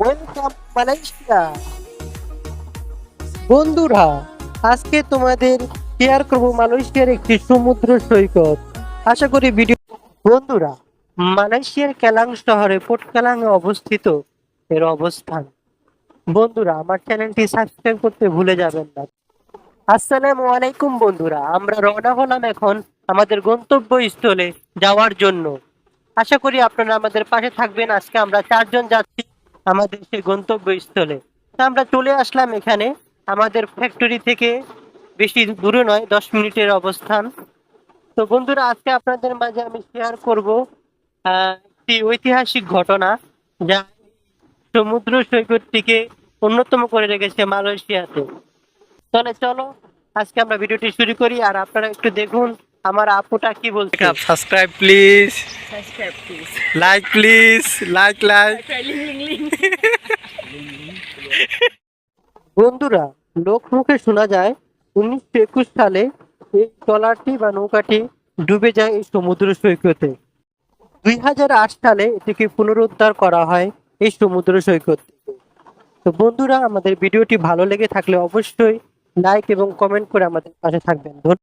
Welcome Malaysia বন্ধুরা, আজকে তোমাদের শেয়ার করব মালয়েশিয়ার একটি সমুদ্র সৈকত। আশা করি ভিডিও বন্ধুরা, মালয়েশিয়ার কেলাং শহরে পোর্ট কেলাংয়ে অবস্থিত এর অবস্থান। বন্ধুরা, আমার চ্যানেলটি সাবস্ক্রাইব করতে ভুলে যাবেন না। আসসালামু আলাইকুম, বন্ধুরা। আমরা রওনা হলাম এখন আমাদের গন্তব্যস্থলে যাওয়ার জন্য। আশা করি আপনারা আমাদের পাশে থাকবেন। আজকে আমরা চারজন যাচ্ছি। আমাদের সেই গন্তব্যস্থলে। তা আমরা চলে আসলাম এখানে। আমাদের ফ্যাক্টরি থেকে বেশি দূরে নয় দশ মিনিটের অবস্থান। তো বন্ধুরা আজকে আপনাদের মাঝে আমি শেয়ার করব আহ, একটি ঐতিহাসিক ঘটনা যা সমুদ্র সৈকতটিকে অন্যতম করে রেখেছে মালয়েশিয়াতে। তাহলে চলো আজকে আমরা ভিডিওটি শুরু করি আর আপনারা একটু দেখুন আমার আপুটা কি বলছে। Subscribe please Subscribe please. like please like like বন্ধুরা লোক মুখে শোনা যায়, উনিশশো একুশ সালে এই ট্রলারটি বা নৌকাটি ডুবে যায় এই সমুদ্র সৈকতে। দুই হাজার আট সালে এটিকে পুনরুদ্ধার করা হয় এই সমুদ্র সৈকত। তো বন্ধুরা, আমাদের ভিডিওটি ভালো লেগে থাকলে অবশ্যই লাইক এবং কমেন্ট করে আমাদের পাশে থাকবেন।